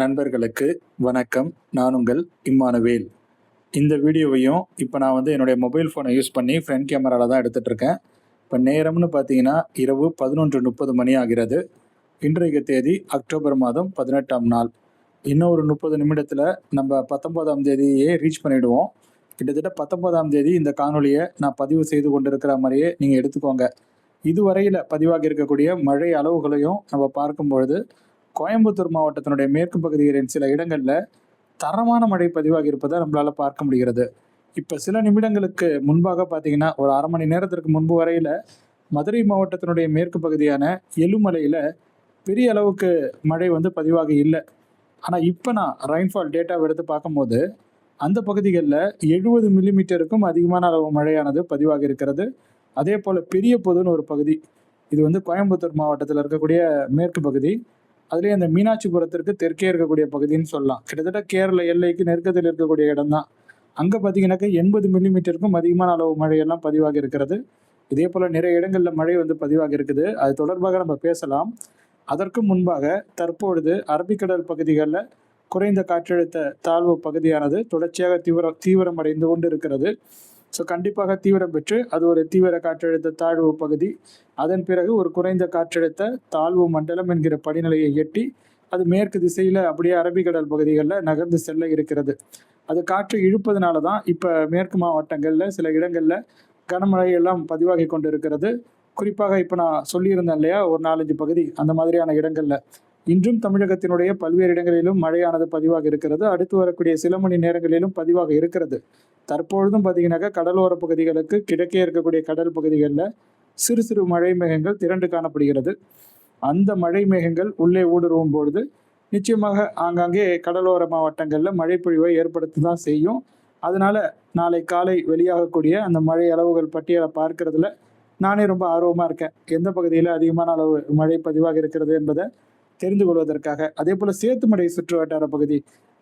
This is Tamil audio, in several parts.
நண்பர்களுக்கு வணக்கம். நான் உங்கள் இம்மானுவேல். இந்த வீடியோவையும் இப்போ நான் வந்து என்னுடைய மொபைல் ஃபோனை யூஸ் பண்ணி ஃப்ரண்ட் கேமராவில் தான் எடுத்துகிட்டு இருக்கேன் இப்போ நேரம்னு பார்த்தீங்கன்னா இரவு பதினொன்று முப்பது மணி ஆகிறது. இன்றைக்கு தேதி அக்டோபர் மாதம் பதினெட்டாம் நாள். இன்னும் ஒரு முப்பது நிமிடத்தில் நம்ம பத்தொம்போதாம் தேதியே ரீச் பண்ணிவிடுவோம் கிட்டத்தட்ட பத்தொம்போதாம் தேதி இந்த காணொலியை நான் பதிவு செய்து கொண்டிருக்கிற மாதிரியே நீங்கள் எடுத்துக்கோங்க. இதுவரையில் பதிவாகி இருக்கக்கூடிய மழை அளவுகளையும் நம்ம பார்க்கும் பொழுது கோயம்புத்தூர் மாவட்டத்தினுடைய மேற்கு பகுதிகளின் சில இடங்களில் தரமான மழை பதிவாகி இருப்பதை நம்மளால் பார்க்க முடிகிறது. இப்போ சில நிமிடங்களுக்கு முன்பாக பார்த்தீங்கன்னா ஒரு அரை மணி நேரத்திற்கு முன்பு வரையில் மதுரை மாவட்டத்தினுடைய மேற்கு பகுதியான எலுமலையில் பெரிய அளவுக்கு மழை வந்து பதிவாக இல்லை. ஆனால் இப்போ நான் ரெயின்ஃபால் டேட்டாவை எடுத்து பார்க்கும்போது அந்த பகுதிகளில் எழுபது மில்லிமீட்டருக்கும் அதிகமான அளவு மழையானது பதிவாக இருக்கிறது. அதே போல் பெரிய பொதுன்னு ஒரு பகுதி இது வந்து கோயம்புத்தூர் மாவட்டத்தில் இருக்கக்கூடிய மேற்கு பகுதி அதுலேயே அந்த மீனாட்சிபுரத்திற்கு தெற்கே இருக்கக்கூடிய பகுதின்னு சொல்லலாம். கிட்டத்தட்ட கேரள எல்லைக்கு நெருக்கத்தில் இருக்கக்கூடிய இடம் தான் அங்கே பார்த்தீங்கன்னாக்கா எண்பது மில்லிமீட்டருக்கும் அதிகமான அளவு மழையெல்லாம் பதிவாகி இருக்கிறது. இதே போல் நிறைய இடங்களில் மழை வந்து பதிவாகி இருக்குது. அது தொடர்பாக நம்ம பேசலாம். அதற்கு முன்பாக தற்பொழுது அரபிக்கடல் பகுதிகளில் குறைந்த காற்றழுத்த தாழ்வு பகுதியானது தொடர்ச்சியாக தீவிர தீவிரமடைந்து கொண்டு இருக்கிறது ஸோ கண்டிப்பாக தீவிரம் பெற்று அது ஒரு தீவிர காற்றழுத்த தாழ்வு பகுதி. அதன் பிறகு ஒரு குறைந்த காற்றழுத்த தாழ்வு மண்டலம் என்கிற படிநிலையை எட்டி அது மேற்கு திசையில் அப்படியே அரபிக்கடல் பகுதிகளில் நகர்ந்து செல்ல இருக்கிறது. அது காற்று இழுப்பதனால தான் இப்போ மேற்கு மாவட்டங்களில் சில இடங்களில் கனமழையெல்லாம் பதிவாகி கொண்டு இருக்கிறது குறிப்பாக இப்போ நான் சொல்லியிருந்தேன் இல்லையா ஒரு நாலஞ்சு பகுதி அந்த மாதிரியான இடங்களில். இன்றும் தமிழகத்தினுடைய பல்வேறு இடங்களிலும் மழையானது பதிவாக இருக்கிறது. அடுத்து வரக்கூடிய சில மணி நேரங்களிலும் பதிவாக இருக்கிறது. தற்பொழுதும் பார்த்தீங்கன்னாக்கா கடலோர பகுதிகளுக்கு கிழக்கே இருக்கக்கூடிய கடல் பகுதிகளில் சிறு சிறு மழை மேகங்கள் திரண்டு காணப்படுகிறது. அந்த மழை மேகங்கள் உள்ளே ஊடுருவும் பொழுது நிச்சயமாக ஆங்காங்கே கடலோர மாவட்டங்களில் மழை பொழிவை ஏற்படுத்தி தான் செய்யும். அதனால நாளை காலை வெளியாகக்கூடிய அந்த மழை அளவுகள் பட்டியலை பார்க்கறதுல நானே ரொம்ப ஆர்வமாக இருக்கேன். எந்த பகுதியில் அதிகமான அளவு மழை பதிவாக இருக்கிறது என்பதை தெரிந்து கொள்வதற்காக. அதே போல் சேத்துமடை சுற்று வட்டார பகுதி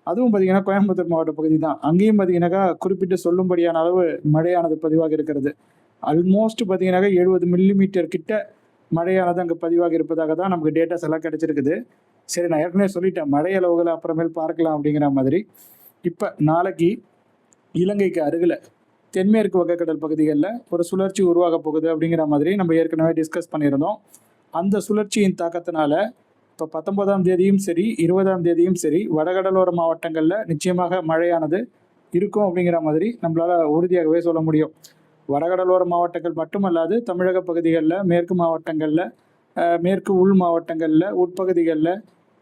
அதுவும் பார்த்தீங்கன்னா கோயம்புத்தூர் மாவட்ட பகுதி தான். அங்கேயும் பார்த்தீங்கன்னாக்கா குறிப்பிட்டு சொல்லும்படியான அளவு மழையானது பதிவாக இருக்கிறது. ஆல்மோஸ்ட் பார்த்தீங்கன்னாக்கா எழுபது மில்லிமீட்டர் கிட்ட மழையானது அங்கே பதிவாக இருப்பதாக தான் நமக்கு டேட்டாஸ் எல்லாம் கிடைச்சிருக்குது. சரி நான் ஏற்கனவே சொல்லிட்டேன். மழை அளவுகளை அப்புறமேல் பார்க்கலாம் அப்படிங்கிற மாதிரி. இப்போ நாளைக்கு இலங்கைக்கு அருகில் தென்மேற்கு வங்கக்கடல் பகுதிகளில் ஒரு சுழற்சி உருவாக போகுது அப்படிங்கிற மாதிரி நம்ம ஏற்கனவே டிஸ்கஸ் பண்ணியிருந்தோம். அந்த சுழற்சியின் தாக்கத்தினால இப்போ பத்தொன்பதாம் தேதியும் சரி இருபதாம் தேதியும் சரி வடகடலோர மாவட்டங்களில் நிச்சயமாக மழையானது இருக்கும் அப்படிங்கிற மாதிரி நம்மளால் உறுதியாகவே சொல்ல முடியும். வடகடலோர மாவட்டங்கள் மட்டுமல்லாது தமிழக பகுதிகளில் மேற்கு மாவட்டங்களில் மேற்கு உள் மாவட்டங்களில் உட்பகுதிகளில்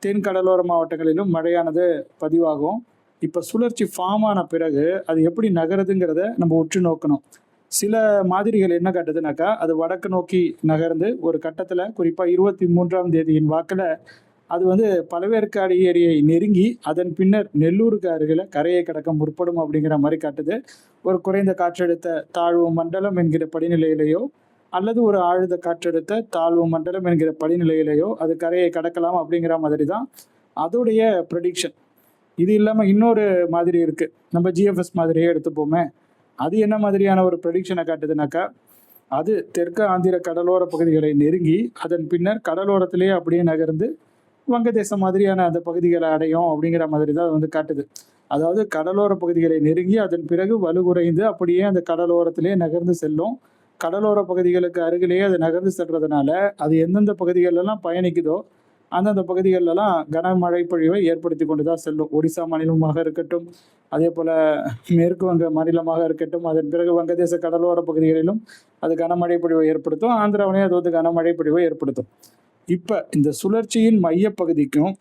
தென் கடலோர மாவட்டங்களிலும் மழையானது பதிவாகும். இப்போ சுழற்சி ஃபார்ம் ஆன பிறகு அது எப்படி நகருதுங்கிறத நம்ம உற்று நோக்கணும். சில மாதிரிகள் என்ன காட்டுதுனாக்கா அது வடக்கு நோக்கி நகர்ந்து ஒரு கட்டத்தில் குறிப்பாக இருபத்தி மூன்றாம் தேதியின் வாக்கில் அது வந்து பழவேற்காடு ஏரியை நெருங்கி அதன் பின்னர் நெல்லூருக்கு அருகில் கரையை கடக்க முற்படும் அப்படிங்கிற மாதிரி காட்டுது. ஒரு குறைந்த காற்றழுத்த தாழ்வு மண்டலம் என்கிற படிநிலையிலேயோ அல்லது ஒரு ஆழ்ந்த காற்றழுத்த தாழ்வு மண்டலம் என்கிற படிநிலையிலேயோ அது கரையை கடக்கலாம் அப்படிங்கிற மாதிரி தான் அதோடைய ப்ரெடிக்ஷன் இது இல்லாமல் இன்னொரு மாதிரி இருக்குது நம்ம ஜிஎஃப்எஸ் மாதிரியே எடுத்துப்போமே. அது என்ன மாதிரியான ஒரு ப்ரடிக்ஷனை காட்டுதுனாக்கா அது தெற்கு ஆந்திர கடலோர பகுதிகளை நெருங்கி அதன் பின்னர் கடலோரத்திலேயே அப்படியே நகர்ந்து வங்கதேசம் மாதிரியான அந்த பகுதிகளை அடையும் அப்படிங்கிற மாதிரி தான் அது வந்து காட்டுது. அதாவது கடலோர பகுதிகளை நெருங்கி அதன் பிறகு வலுகுறைந்து அப்படியே அந்த கடலோரத்திலே நகர்ந்து செல்லும். கடலோர பகுதிகளுக்கு அருகிலேயே அது நகர்ந்து செல்றதுனால அது எந்தெந்த பகுதிகளெல்லாம் பயணிக்குதோ அந்தந்த பகுதிகளெல்லாம் கனமழை பொழிவை ஏற்படுத்தி கொண்டு தான் செல்லும். ஒடிசா மாநிலமாக இருக்கட்டும் அதே போல் மேற்கு வங்க மாநிலமாக இருக்கட்டும் அதன் பிறகு வங்கதேச கடலோர பகுதிகளிலும் அது கனமழை பொழிவை ஏற்படுத்தும். ஆந்திராவிலையும் அது வந்து கனமழை பொழிவை ஏற்படுத்தும். இப்போ இந்த சுழற்சியின் மையப்பகுதிக்கும்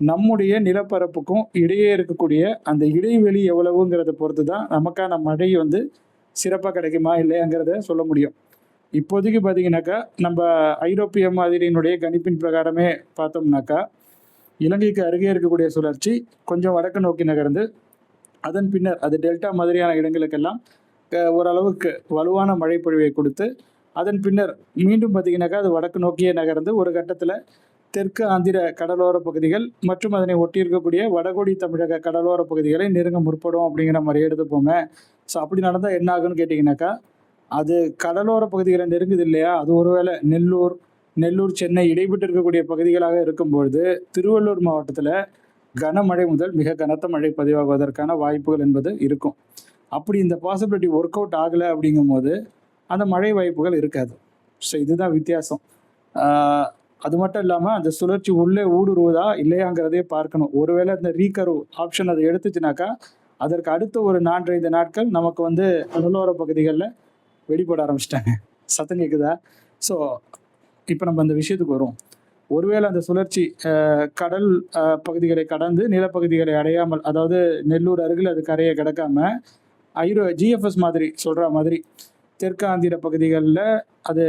நம்முடைய நிலப்பரப்புக்கும் இடையே இருக்கக்கூடிய அந்த இடைவெளி எவ்வளவுங்கிறத பொறுத்து தான் நமக்கான மழை வந்து சிறப்பாக கிடைக்குமா இல்லையாங்கிறத சொல்ல முடியும். இப்போதைக்கு பார்த்தீங்கன்னாக்கா நம்ம ஐரோப்பிய மாதிரியினுடைய கணிப்பின் பிரகாரமே பார்த்தோம்னாக்கா இலங்கைக்கு அருகே இருக்கக்கூடிய சுழற்சி கொஞ்சம் வடக்கு நோக்கி நகர்ந்து அதன் பின்னர் அது டெல்டா மாதிரியான இடங்களுக்கெல்லாம் ஓரளவுக்கு வலுவான மழை பொழிவை கொடுத்து அதன் பின்னர் மீண்டும் பார்த்தீங்கன்னாக்கா அது வடக்கு நோக்கியே நகர்ந்து ஒரு கட்டத்தில் தெற்கு ஆந்திர கடலோர பகுதிகள் மற்றும் அதனை ஒட்டி இருக்கக்கூடிய வடகொடி தமிழக கடலோர பகுதிகளை நெருங்க முற்படும் அப்படிங்கிற மாதிரி எடுத்துப்போமே. ஸோ அப்படி நடந்தால் என்ன ஆகுன்னு கேட்டிங்கனாக்கா அது கடலோர பகுதிகள் நெருங்குது இல்லையா? அது ஒருவேளை நெல்லூர் நெல்லூர் சென்னை இடைப்பட்டு இருக்கக்கூடிய பகுதிகளாக இருக்கும்பொழுது திருவள்ளூர் மாவட்டத்தில் கனமழை முதல் மிக கனத்த மழை பதிவாகுவதற்கான வாய்ப்புகள் என்பது இருக்கும். அப்படி இந்த பாசிபிலிட்டி ஒர்க் அவுட் ஆகலை அப்படிங்கும்போது அந்த மழை வாய்ப்புகள் இருக்காது. ஸோ இதுதான் வித்தியாசம். அது மட்டும் இல்லாமல் அந்த சுழற்சி உள்ளே ஊடுருவதா இல்லையாங்கிறதே பார்க்கணும். ஒருவேளை இந்த ரீகர்வ் ஆப்ஷன் அதை எடுத்துச்சுனாக்கா அதற்கு அடுத்த ஒரு நான்கைந்து நாட்கள் நமக்கு வந்து கடலோர பகுதிகளில் வெடிப்பட ஆரம்பிச்சிட்டாங்க. சத்தம் கேட்குதா ஸோ இப்போ நம்ம அந்த விஷயத்துக்கு வரும். ஒருவேளை அந்த சுழற்சி கடல் பகுதிகளை கடந்து நிலப்பகுதிகளை அடையாமல் அதாவது நெல்லூர் அருகில் அது கரையை கிடக்காம ஐரோ ஜிஎஃப்எஸ் மாதிரி சொல்கிற மாதிரி தெற்காந்திர பகுதிகளில் அது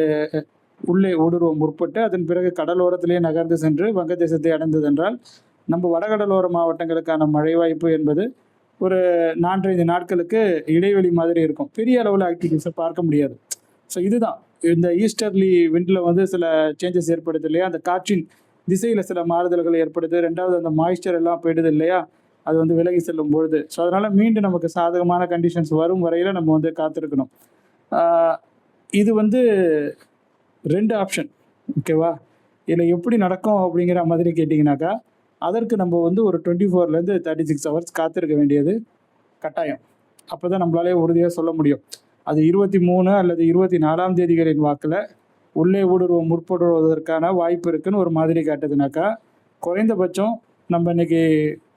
உள்ளே ஊடுருவ முற்பட்டு அதன் பிறகு கடலோரத்திலேயே நகர்ந்து சென்று வங்கதேசத்தை அடைந்ததென்றால் நம்ம வடகடலோர மாவட்டங்களுக்கான மழை வாய்ப்பு என்பது ஒரு நான்கைந்து நாட்களுக்கு இடைவெளி மாதிரி இருக்கும். பெரிய அளவில் ஆக்டிவிட்டிஸை பார்க்க முடியாது. ஸோ இதுதான். இந்த ஈஸ்டர்லி விண்டில் வந்து சில சேஞ்சஸ் ஏற்படுது இல்லையா? அந்த காற்றின் திசையில் சில மாறுதல்கள் ஏற்படுது. ரெண்டாவது அந்த மாய்ஸ்டர் எல்லாம் போயிடுது இல்லையா? அது வந்து விலகி செல்லும் பொழுது. ஸோ அதனால் மீண்டும் நமக்கு சாதகமான கண்டிஷன்ஸ் வரும் வரையில் நம்ம வந்து காத்திருக்கணும். இது வந்து ரெண்டு ஆப்ஷன் ஓகேவா இதில் எப்படி நடக்கும் அப்படிங்கிற மாதிரி கேட்டிங்கனாக்கா அதற்கு நம்ம வந்து ஒரு டுவெண்ட்டி ஃபோர்லேருந்து தேர்ட்டி சிக்ஸ் ஹவர்ஸ் காத்திருக்க வேண்டியது கட்டாயம். அப்போ தான் நம்மளாலே உறுதியாக சொல்ல முடியும். அது இருபத்தி மூணு அல்லது இருபத்தி நாலாம் தேதிகளின் வாக்கில் உள்ளே ஊடுருவ முற்படுவதற்கான வாய்ப்பு இருக்குன்னு ஒரு மாதிரி காட்டுதுனாக்கா குறைந்தபட்சம் நம்ம இன்னைக்கு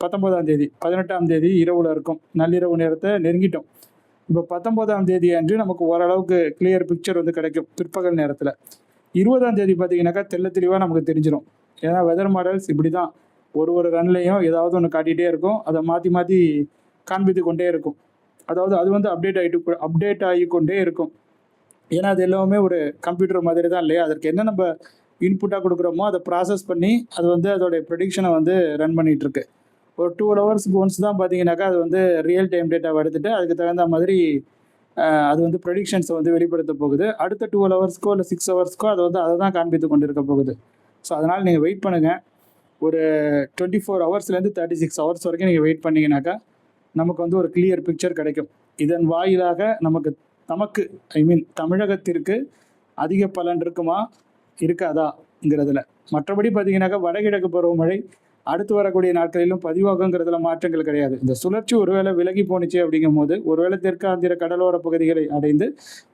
பத்தொன்பதாம் தேதி பதினெட்டாம் தேதி இரவில் இருக்கும். நள்ளிரவு நேரத்தை நெருங்கிட்டோம். இப்போ பத்தொன்பதாம் தேதி அன்று நமக்கு ஓரளவுக்கு கிளியர் பிக்சர் வந்து கிடைக்கும் பிற்பகல் நேரத்தில். இருபதாம் தேதி பார்த்தீங்கன்னாக்கா தெள்ள தெளிவாக நமக்கு தெரிஞ்சிடும் ஏன்னா வெதர் மாடல்ஸ் இப்படி தான் ஒரு ஒரு ரன்லையும் ஏதாவது ஒன்று காட்டிகிட்டே இருக்கும். அதை மாற்றி மாற்றி காண்பித்து கொண்டே இருக்கும். அதாவது அது வந்து அப்டேட் ஆகிட்டு அப்டேட் ஆகி கொண்டே இருக்கும். ஏன்னா அது எல்லாமே ஒரு கம்ப்யூட்டர் மாதிரி தான் இல்லையா? அதற்கு என்ன நம்ம இன்புட்டாக கொடுக்குறோமோ அதை ப்ராசஸ் பண்ணி அது வந்து அதோடைய ப்ரெடிக்ஷனை வந்து ரன் பண்ணிகிட்ருக்கு. ஒரு டூ ஹவர்ஸ்க்கு ஒன்ஸ் தான் பார்த்தீங்கன்னாக்கா அது வந்து ரியல் டைம் டேட்டாவை எடுத்துட்டு அதுக்கு தகுந்த மாதிரி அது வந்து ப்ரெடிக்ஷன்ஸை வந்து வெளிப்படுத்த போகுது. அடுத்த டூ ஹவர்ஸ்க்கோ இல்லை சிக்ஸ் ஹவர்ஸ்க்கோ அதை வந்து அதை தான் காண்பித்து கொண்டிருக்க போகுது. ஸோ அதனால் நீங்கள் வெயிட் பண்ணுங்கள் ஒரு டுவெண்ட்டி ஃபோர் ஹவர்ஸ்லேருந்து தேர்ட்டி சிக்ஸ் ஹவர்ஸ் வரைக்கும் நீங்கள் வெயிட் பண்ணீங்கன்னாக்கா நமக்கு வந்து ஒரு கிளியர் பிக்சர் கிடைக்கும். இதன் வாயிலாக நமக்கு நமக்கு ஐ மீன் தமிழகத்திற்கு அதிக பலன் இருக்குமா இருக்காதாங்கிறதுல. மற்றபடி பார்த்தீங்கன்னாக்கா வடகிழக்கு பருவமழை அடுத்து வரக்கூடிய நாட்களிலும் பதிவாகுங்கிறதுல மாற்றங்கள் கிடையாது. இந்த சுழற்சி ஒருவேளை விலகி போணுச்சு அப்படிங்கும் போது ஒருவேளை தெற்காந்திர கடலோர பகுதிகளை அடைந்து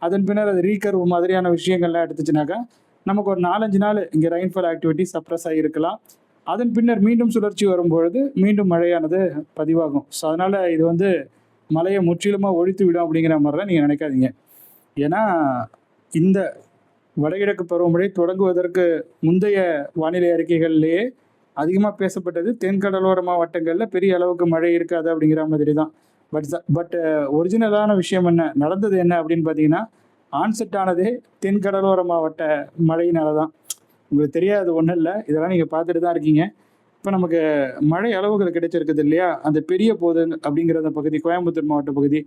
அதன் பின்னர் அது ரீகர்வ் மாதிரியான விஷயங்கள்லாம் எடுத்துச்சுனாக்கா நமக்கு ஒரு நாலஞ்சு நாள் இங்கே ரெயின்ஃபால் ஆக்டிவிட்டி சப்ரஸ் ஆகியிருக்கலாம் அதன் பின்னர் மீண்டும் சுழற்சி வரும்பொழுது மீண்டும் மழையானது பதிவாகும். ஸோ அதனால் இது வந்து மழையை முற்றிலுமாக ஒழித்து விடும் அப்படிங்கிற மாதிரிலாம் நீங்கள் நினைக்காதீங்க. ஏன்னா இந்த வடகிழக்கு பருவமழை தொடங்குவதற்கு முந்தைய வானிலை அறிக்கைகள்லேயே அதிகமாக பேசப்பட்டது தென்கடலோர மாவட்டங்களில் பெரிய அளவுக்கு மழை இருக்காது அப்படிங்கிற மாதிரி தான். பட் பட் ஒரிஜினலான விஷயம் என்ன? நடந்தது என்ன அப்படின்னு பார்த்தீங்கன்னா ஆன்செட் ஆனதே தென்கடலோர மாவட்ட மழையினால தான். உங்களுக்கு தெரியாது ஒன்றும் இல்லை. இதெல்லாம் நீங்கள் பார்த்துட்டு தான் இருக்கீங்க. இப்போ நமக்கு மழை அளவுகள் கிடைச்சிருக்குது இல்லையா? அந்த பெரிய போது அப்படிங்கிற அந்த பகுதி கோயம்புத்தூர் மாவட்ட பகுதி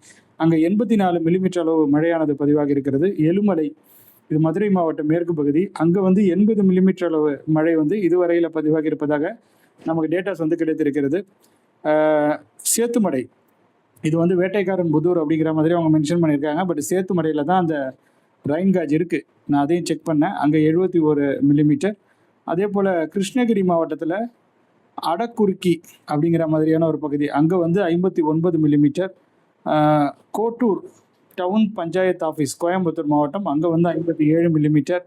அங்கே எண்பத்தி நாலு மில்லிமீட்டர் அளவு மழையானது பதிவாகி இருக்கிறது. எலுமலை இது மதுரை மாவட்ட மேற்கு பகுதி. அங்கே வந்து எண்பது மில்லிமீட்டர் அளவு மழை வந்து இதுவரையில் பதிவாகி இருப்பதாக நமக்கு டேட்டாஸ் வந்து கிடைத்திருக்கிறது. சேத்துமடை. இது வந்து வேட்டைக்காரன் புதூர் அப்படிங்கிற மாதிரி அவங்க மென்ஷன் பண்ணியிருக்காங்க. பட் சேத்துமடையில் தான் அந்த ரைன் காஜ் இருக்குது நான் அதையும் செக் பண்ணேன். அங்கே எழுபத்தி ஒரு மில்லிமீட்டர் அதே போல் கிருஷ்ணகிரி மாவட்டத்தில் அடக்குறுக்கி அப்படிங்கிற மாதிரியான ஒரு பகுதி. அங்கே வந்து ஐம்பத்தி ஒன்பது millimetre Kottur town panchayat office Coimbatore மாவட்டம். அங்கே வந்து ஐம்பத்தி ஏழு மில்லிமீட்டர்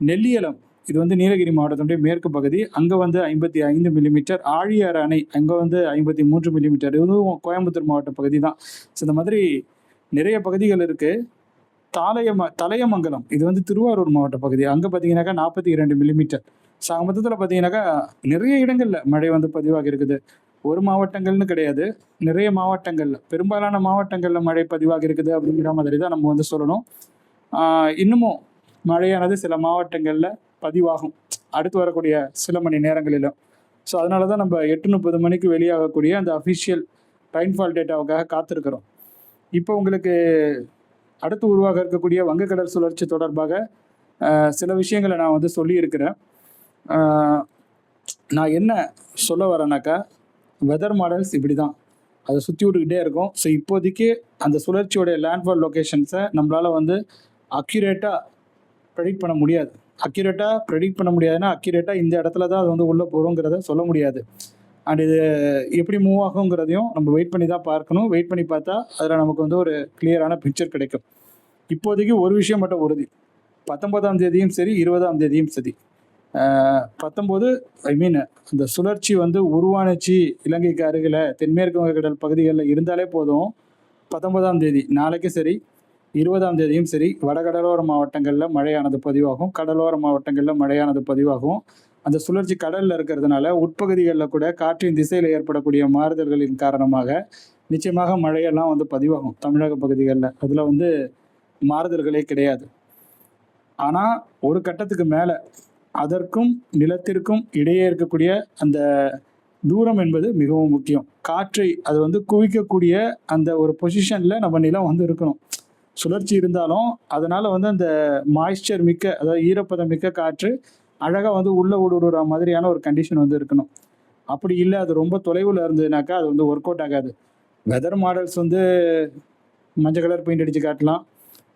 நெல்லியலம் இது வந்து நீலகிரி மாவட்டத்தினுடைய மேற்கு பகுதி. அங்கே வந்து ஐம்பத்தி ஐந்து மில்லிமீட்டர் ஆழியார் அணை அங்கே வந்து ஐம்பத்தி மூன்று மில்லிமீட்டர் இதுவும் கோயம்புத்தூர் மாவட்ட பகுதி தான். ஸோ இந்த மாதிரி நிறைய பகுதிகள் இருக்குது தாலயம தலையமங்கலம். இது வந்து திருவாரூர் மாவட்ட பகுதி. அங்கே பார்த்தீங்கன்னாக்கா நாற்பத்தி இரண்டு மில்லிமீட்டர் ஸோ அங்கே மொத்தத்தில் பார்த்தீங்கன்னாக்கா நிறைய இடங்களில் மழை வந்து பதிவாகி இருக்குது. ஒரு மாவட்டங்கள்னு கிடையாது. நிறைய மாவட்டங்கள்ல பெரும்பாலான மாவட்டங்களில் மழை பதிவாக இருக்குது அப்படிங்கிற மாதிரி தான் நம்ம வந்து சொல்லணும். இன்னமும் மழையானது சில மாவட்டங்களில் பதிவாகும். அடுத்து வரக்கூடிய சில மணி நேரங்களிலும். ஸோ அதனால தான் நம்ம எட்டு முப்பது மணிக்கு வெளியாகக்கூடிய அந்த அஃபிஷியல் ரெயின்ஃபால் டேட்டாவுக்காக காத்திருக்கிறோம். இப்போ உங்களுக்கு அடுத்து உருவாக இருக்கக்கூடிய வங்கக்கடல் சுழற்சி தொடர்பாக சில விஷயங்களை நான் வந்து சொல்லியிருக்கிறேன். நான் என்ன சொல்ல வரேனாக்கா வெதர் மாடல்ஸ் இப்படி தான் அதை சுற்றி விட்டுக்கிட்டே இருக்கும். ஸோ இப்போதைக்கு அந்த சுழற்சியோடைய லேண்ட்ஃபால் லொக்கேஷன்ஸை நம்மளால் வந்து அக்யூரேட்டாக ப்ரெடிக்ட் பண்ண முடியாது. அக்யூரேட்டாக ப்ரெடிக்ட் பண்ண முடியாதுன்னா அக்யூரேட்டாக இந்த இடத்துல தான் அது வந்து உள்ளே போகிறோங்கிறத சொல்ல முடியாது. அண்ட் இது எப்படி மூவ் ஆகுங்கிறதையும் நம்ம வெயிட் பண்ணி தான் பார்க்கணும். வெயிட் பண்ணி பார்த்தா அதில் நமக்கு வந்து ஒரு கிளியரான பிக்சர் கிடைக்கும். இப்போதைக்கு ஒரு விஷயம் மட்டும் உறுதி. பத்தொன்பதாம் தேதியும் சரி இருபதாம் தேதியும் சரி. பத்தொம்போது ஐ மீன் அந்த சுழற்சி வந்து உருவானுச்சு இலங்கைக்கு அருகில் தென்மேற்கு வங்கக்கடல் பகுதிகளில் இருந்தாலே போதும். பத்தொன்பதாம் தேதி நாளைக்கு சரி இருபதாம் தேதியும் சரி வடகடலோர மாவட்டங்களில் மழையானது பதிவாகும். கடலோர மாவட்டங்களில் மழையானது பதிவாகும். அந்த சுழற்சி கடலில் இருக்கிறதுனால உட்பகுதிகளில் கூட காற்றின் திசையில் ஏற்படக்கூடிய மாறுதல்களின் காரணமாக நிச்சயமாக மழையெல்லாம் வந்து பதிவாகும் தமிழக பகுதிகளில். அதில் வந்து மாறுதல்களே கிடையாது. ஆனால் ஒரு கட்டத்துக்கு மேலே அதற்கும் நிலத்திற்கும் இடையே இருக்கக்கூடிய அந்த தூரம் என்பது மிகவும் முக்கியம். காற்றை அது வந்து குவிக்கக்கூடிய அந்த ஒரு பொசிஷனில் நம்ம நிலம் வந்து இருக்கணும். சுழற்சி இருந்தாலும் அதனால் வந்து அந்த மாய்ஸ்சர் மிக்க அதாவது ஈரப்பதம் மிக்க காற்று அழகாக வந்து உள்ளே ஊடுருற மாதிரியான ஒரு கண்டிஷன் வந்து இருக்கணும். அப்படி இல்லை அது ரொம்ப தொலைவில் இருந்ததுனாக்கா அது வந்து ஒர்க் அவுட் ஆகாது. வெதர் மாடல்ஸ் வந்து மஞ்சள் கலர் பெயிண்ட் அடித்து காட்டலாம்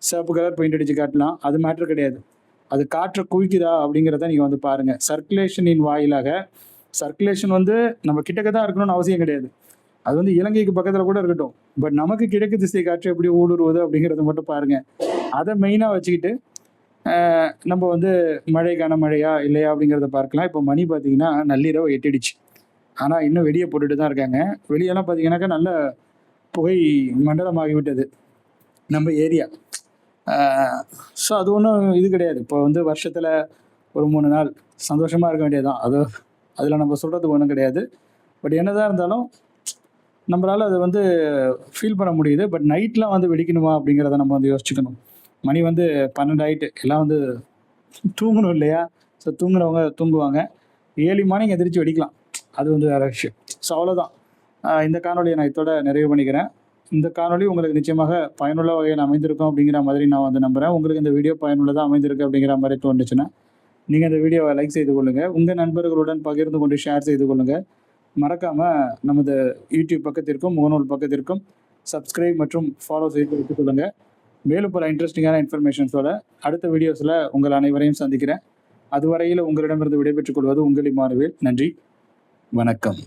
சிவப்பு கலர் பெயிண்ட் அடித்து காட்டலாம் அது மேட்ரு கிடையாது. அது காற்றை குவிக்குதா அப்படிங்கிறத நீங்கள் வந்து பாருங்கள் சர்க்குலேஷனின் வாயிலாக சர்க்குலேஷன் வந்து நம்ம கிட்டக்க தான் இருக்கணும்னு அவசியம் கிடையாது. அது வந்து இலங்கைக்கு பக்கத்தில் கூட இருக்கட்டும். பட் நமக்கு கிழக்கு திசை காற்று எப்படி ஊடுருவது அப்படிங்கிறத மட்டும் பாருங்கள் அதை மெயினாக வச்சுக்கிட்டு நம்ம வந்து மழைக்கான மழையா இல்லையா அப்படிங்கிறத பார்க்கலாம். இப்போ மணி பார்த்தீங்கன்னா நள்ளிரவு எட்டிடுச்சு. ஆனால் இன்னும் வெளியே போட்டுட்டு தான் இருக்காங்க. வெளியெல்லாம் பார்த்தீங்கன்னாக்கா நல்ல புகை மண்டலமாகிவிட்டது. நம்ம ஏரியா. ஸோ அது ஒன்றும் இது கிடையாது. இப்போ வந்து வருஷத்தில் ஒரு மூணு நாள் சந்தோஷமாக இருக்க வேண்டியதுதான். அது அதில் நம்ம சொல்கிறதுக்கு ஒன்றும் கிடையாது. பட் என்னதான் இருந்தாலும் நம்மளால் அதை வந்து ஃபீல் பண்ண முடியுது. பட் நைட்லாம் வந்து வெடிக்கணுமா அப்படிங்கிறத நம்ம வந்து யோசிச்சுக்கணும். மணி வந்து பன்னெண்டு ஆயிட்டு எல்லாம் வந்து தூங்கணும் இல்லையா? ஸோ தூங்குறவங்க தூங்குவாங்க. ஏழு மார்னிங் எந்திரிச்சு வெடிக்கலாம். அது வந்து வேறு விஷயம். ஸோ அவ்வளோதான் இந்த காணொலியை நான் இதோட நிறைவு பண்ணிக்கிறேன். இந்த காணொளி உங்களுக்கு நிச்சயமாக பயனுள்ள வகையில் அமைந்திருக்கும் அப்படிங்கிற மாதிரி நான் வந்து நம்புகிறேன் உங்களுக்கு இந்த வீடியோ பயனுள்ளதாக அமைந்திருக்கு அப்படிங்கிற மாதிரி தோணுச்சுன்னா நீங்கள் இந்த வீடியோவை லைக் செய்து கொள்ளுங்கள் உங்கள் நண்பர்களுடன் பகிர்ந்து கொண்டு ஷேர் செய்து கொள்ளுங்கள் மறக்காமல் நமது யூடியூப் பக்கத்திற்கும் முகநூல் பக்கத்திற்கும் சப்ஸ்கிரைப் மற்றும் ஃபாலோ செய்து வைத்துக் கொள்ளுங்கள் மேலும் பல இன்ட்ரெஸ்டிங்கான இன்ஃபர்மேஷன்ஸோட அடுத்த வீடியோஸில் உங்கள் அனைவரையும் சந்திக்கிறேன். அதுவரையில் உங்களிடமிருந்து விடைபெற்றுக் கொள்வது உங்கள் இமானுவேல் நன்றி. வணக்கம்.